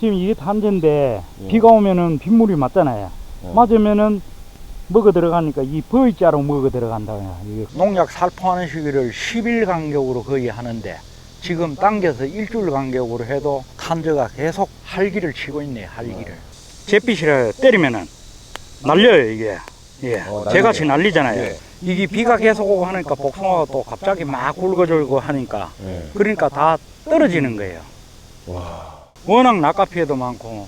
지금 이게 탄저인데 예. 비가 오면은 빗물이 맞잖아요. 예. 맞으면은 먹어 들어가니까 이 V자로 먹어 들어간다고요. 이게 농약 살포하는 시기를 10일 간격으로 거의 하는데 지금 당겨서 일주일 간격으로 해도 탄저가 계속 활기를 치고 있네요. 활기를. 잿빛이라 때리면은 날려요 이게. 예. 어. 제같이 날리잖아요. 예. 이게 비가 계속 오고 하니까 복숭아가 또 갑자기 막 굵어지고 하니까 예. 그러니까 다 떨어지는 거예요. 와. 워낙 낙가피해도 많고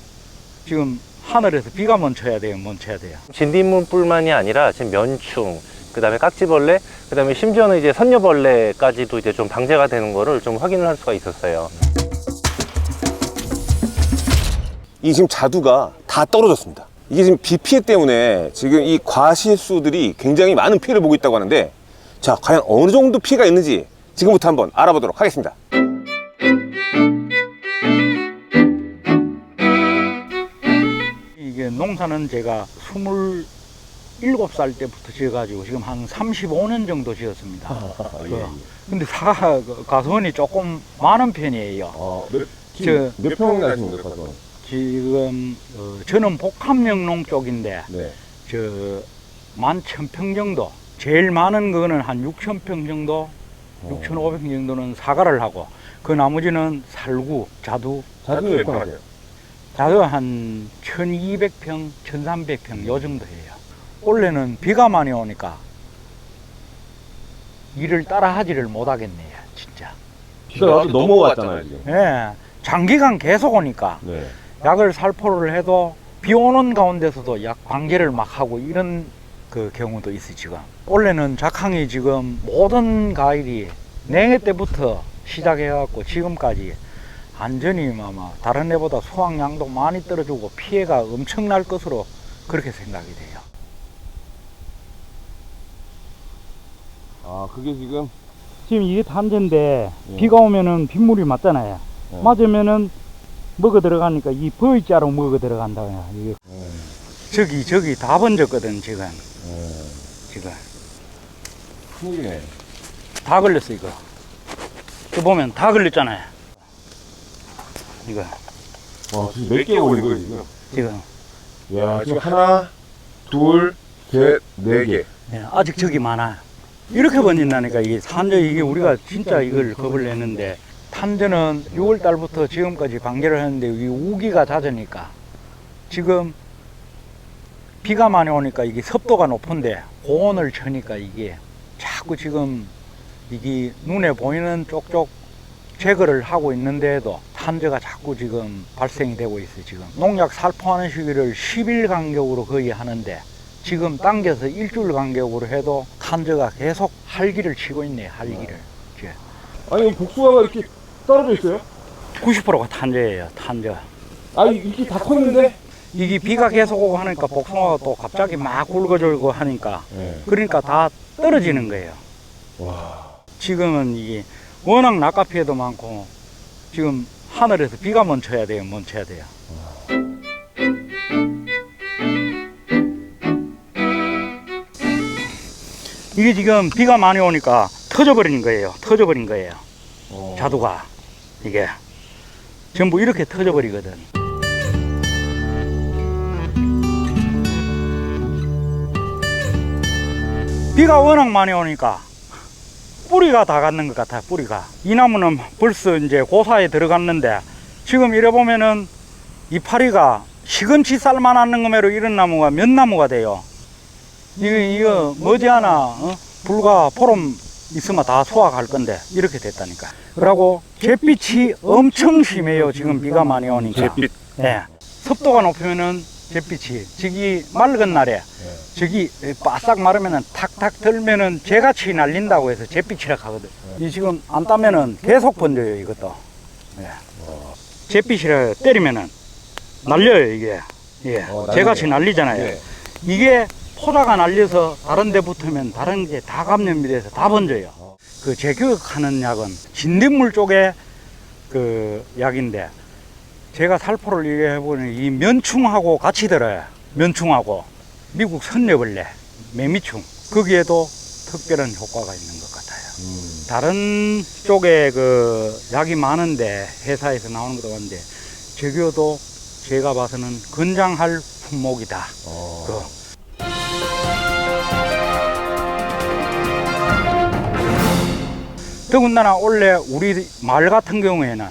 지금 하늘에서 비가 멈춰야 돼요. 멈춰야 돼요. 진딧물뿐만이 아니라 지금 면충, 그다음에 깍지벌레, 그다음에 심지어는 이제 선녀벌레까지도 이제 좀 방제가 되는 거를 좀 확인을 할 수가 있었어요. 이 지금 자두가 다 떨어졌습니다. 이게 지금 비 피해 때문에 지금 이 과실수들이 굉장히 많은 피해를 보고 있다고 하는데 자, 과연 어느 정도 피해가 있는지 지금부터 한번 알아보도록 하겠습니다. 농사는 제가 27살 때부터 지어가지고 지금 한 35년 정도 지었습니다. 그, 근데 사, 그 가수원이 조금 많은 편이에요. 어, 몇, 저- 몇 평이나 거예요, 가서? 지금 어, 저는 복합영농 쪽인데 네. 저 만천평 정도 제일 많은 거는 한 6천평 정도 6,500평 정도는 사과를 하고 그 나머지는 살구, 자두, 자두 몇평 하세요? 자두 한 1,200평, 1,300평 요 정도 해요. 원래는 비가 많이 오니까 일을 따라 하지를 못하겠네요, 진짜. 비가 아주 넘어왔잖아요, 지금. 예, 장기간 계속 오니까 네. 약을 살포를 해도 비 오는 가운데서도 약 관계를 막 하고 이런 그 경우도 있어요 지금 원래는 작황이 지금 모든 과일이 냉해 때부터 시작해갖고 지금까지 완전히 아마 다른 해보다 수확량도 많이 떨어지고 피해가 엄청날 것으로 그렇게 생각이 돼요 아, 그게 지금 지금 이게 탄저인데 예. 비가 오면은 빗물이 맞잖아요 어. 맞으면은 먹어 들어가니까 이 V자로 먹어 들어간다고요 이게 네. 저기 저기 다 번졌거든 지금 네. 지금 큰일이네. 다 걸렸어 이거 이거 보면 다 걸렸잖아요 이거 와, 지금 몇 개가 올린 거예요, 지금? 지금? 야, 지금 하나, 둘, 셋, 네 개. 예, 아직 저기 많아. 이렇게 번진다니까 이게 산저 이게 우리가 진짜 이걸 겁을 냈는데. 탄저는 6월 달부터 지금까지 방제를 했는데 이 우기가 잦으니까. 지금 비가 많이 오니까 이게 습도가 높은데 고온을 쳐니까 이게 자꾸 지금 이게 눈에 보이는 쪽쪽 제거를 하고 있는데도 탄저가 자꾸 지금 발생이 되고 있어요 지금 농약 살포하는 시기를 10일 간격으로 거의 하는데 지금 당겨서 일주일 간격으로 해도 탄저가 계속 활기를 치고 있네요 활기를 이제 아니, 복숭아가 이렇게 떨어져 있어요? 90%가 탄저예요 탄저 아, 이렇게 다 컸는데? 이게 비가 계속 오고 하니까 복숭아가 또 갑자기 막 굵어지고 하니까 네. 그러니까 다 떨어지는 거예요 와. 지금은 이게 워낙 낙가 피해도 많고 지금 하늘에서 비가 멈춰야 돼요 멈춰야 돼요. 이게 지금 비가 많이 오니까 터져버린 거예요. 터져버린 거예요. 어. 자두가. 이게. 전부 이렇게 터져버리거든. 비가 워낙 많이 오니까 뿌리가 다 갔는 것 같아요 뿌리가 이 나무는 벌써 이제 고사에 들어갔는데 지금 이래 보면은 이파리가 시금치 쌀만 하는 거매로 이런 나무가 몇 나무가 돼요 이거 이거 머지않아 어? 불과 보름 있으면 다 소화할 건데 이렇게 됐다니까 그러고 잿빛이 엄청 심해요 지금 비가 많이 오니까 잿빛. 예. 섭도가 높으면은 잿빛이 저기 맑은 날에 저기 바싹 마르면은 탁탁 들면은 재같이 날린다고 해서 잿빛이라 하거든. 이 지금 안 따면은 계속 번져요 이것도. 예. 잿빛이라 때리면은 날려요 이게. 예. 어. 재같이 날리잖아요. 네. 이게 포자가 날려서 다른 데 붙으면 다른 게 다 감염이 돼서 다 번져요. 그 제교육하는 약은 진딧물 쪽에 그 약인데 제가 살포를 얘기해 보니 이 면충하고 같이 들어요. 면충하고 미국 선녀벌레, 매미충 거기에도 특별한 효과가 있는 것 같아요. 음. 다른 쪽에 그 약이 많은데 회사에서 나오는 것도 많은데 재교도 제가 봐서는 건장할 품목이다. 그 더군다나 원래 우리 마을 같은 경우에는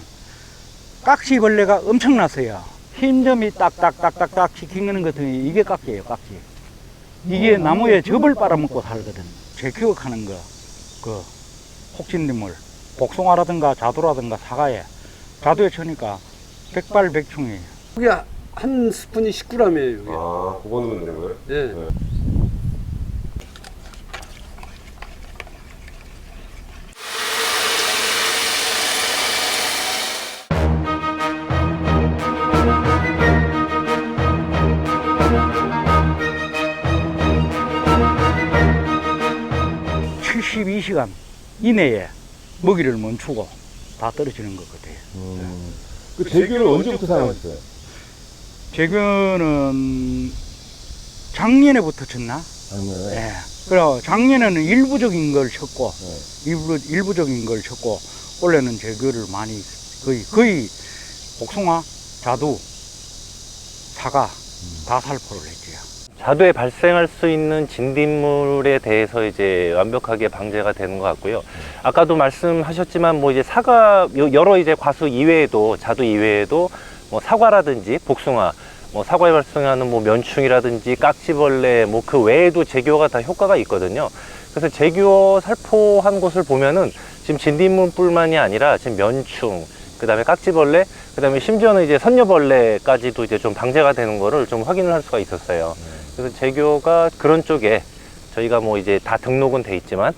깍지벌레가 엄청났어요. 흰 점이 딱딱딱딱딱 시키는 것 같은 게 이게 깍지예요, 깍지. 이게 나무에 접을 빨아먹고 살거든. 제 기억하는 거, 그, 혹신림물, 복숭아라든가 자두라든가 사과에, 자두에 쳐니까 백발백충이. 그게 한 스푼이 19g이에요. 아, 그거는 되고요? 예. 네. 72시간 이내에 먹이를 멈추고 다 떨어지는 것 같아요. 음. 그 재규를 언제부터 사용했어요? 재규는 작년에부터 쳤나? 작년에. 예. 네. 그래 작년에는 일부적인 걸 쳤고 네. 일부 일부적인 걸 쳤고 올해는 재규를 많이 거의 거의 복숭아, 자두, 사과 음. 다 살포를 했지요. 자두에 발생할 수 있는 진딧물에 대해서 이제 완벽하게 방제가 되는 것 같고요. 아까도 말씀하셨지만 뭐 이제 사과 요- 여러 이제 과수 이외에도 자두 이외에도 뭐 사과라든지 복숭아 뭐 사과에 발생하는 뭐 면충이라든지 깍지벌레 뭐 그 외에도 제교가 다 효과가 있거든요. 그래서 제교 살포한 곳을 보면은 지금 진딧물뿐만이 아니라 지금 면충 그다음에 깍지벌레 그다음에 심지어는 이제 선녀벌레까지도 이제 좀 방제가 되는 거를 좀 확인을 할 수가 있었어요. 그래서 재교가 그런 쪽에 저희가 뭐 이제 다 등록은 돼 있지만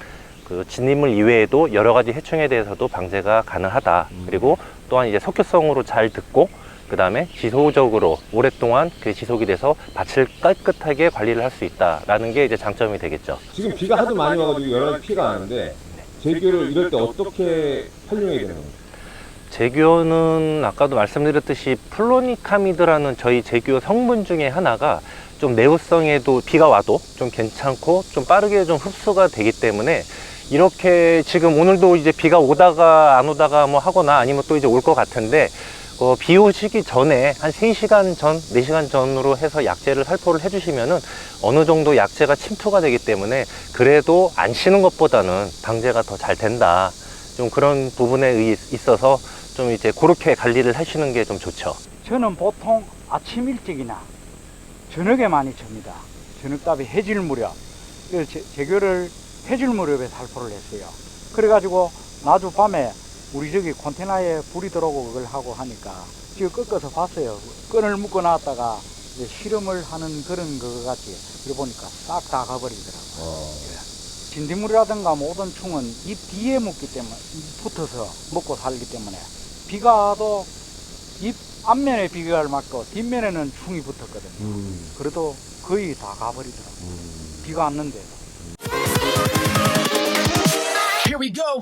그 진입물 이외에도 여러 가지 해충에 대해서도 방제가 가능하다. 그리고 또한 이제 석유성으로 잘 듣고 그 다음에 지속적으로 오랫동안 그 지속이 돼서 밭을 깨끗하게 관리를 할 수 있다라는 게 이제 장점이 되겠죠. 지금 비가 하도 많이 와가지고 여러 가지 피해가 나는데 재규를 이럴 때 어떻게 활용해야 되는 거예요? 제규어는 아까도 말씀드렸듯이 플로니카미드라는 저희 제규어 성분 중에 하나가 좀 내구성에도 비가 와도 좀 괜찮고 좀 빠르게 좀 흡수가 되기 때문에 이렇게 지금 오늘도 이제 비가 오다가 안 오다가 뭐 하거나 아니면 또 이제 올 것 같은데 어, 비 오시기 전에 한 3시간 전, 4시간 전으로 해서 약제를 살포를 해주시면은 어느 정도 약제가 침투가 되기 때문에 그래도 안 쉬는 것보다는 방제가 더 잘 된다. 좀 그런 부분에 의- 있어서 좀 이제 그렇게 관리를 하시는 게 좀 좋죠. 저는 보통 아침 일찍이나 저녁에 많이 칩니다. 저녁 답이 해질 무렵. 그래서 제, 재교를 해질 무렵에 살포를 했어요. 그래가지고 나주 밤에 우리 저기 컨테나에 불이 들어오고 그걸 하고 하니까 지금 꺾어서 봤어요. 끈을 묶어 놨다가 이제 실험을 하는 그런 거 같이. 그래 보니까 싹 다 가버리더라고요. 예. 진딧물이라든가 모든 충은 잎 뒤에 묻기 때문에 붙어서 먹고 살기 때문에 비가 와도 잎 앞면에 비교할 만큼 뒷면에는 충이 붙었거든요. 음. 그래도 거의 다 가버리더라고요. 음. 비가 왔는데. Here we go.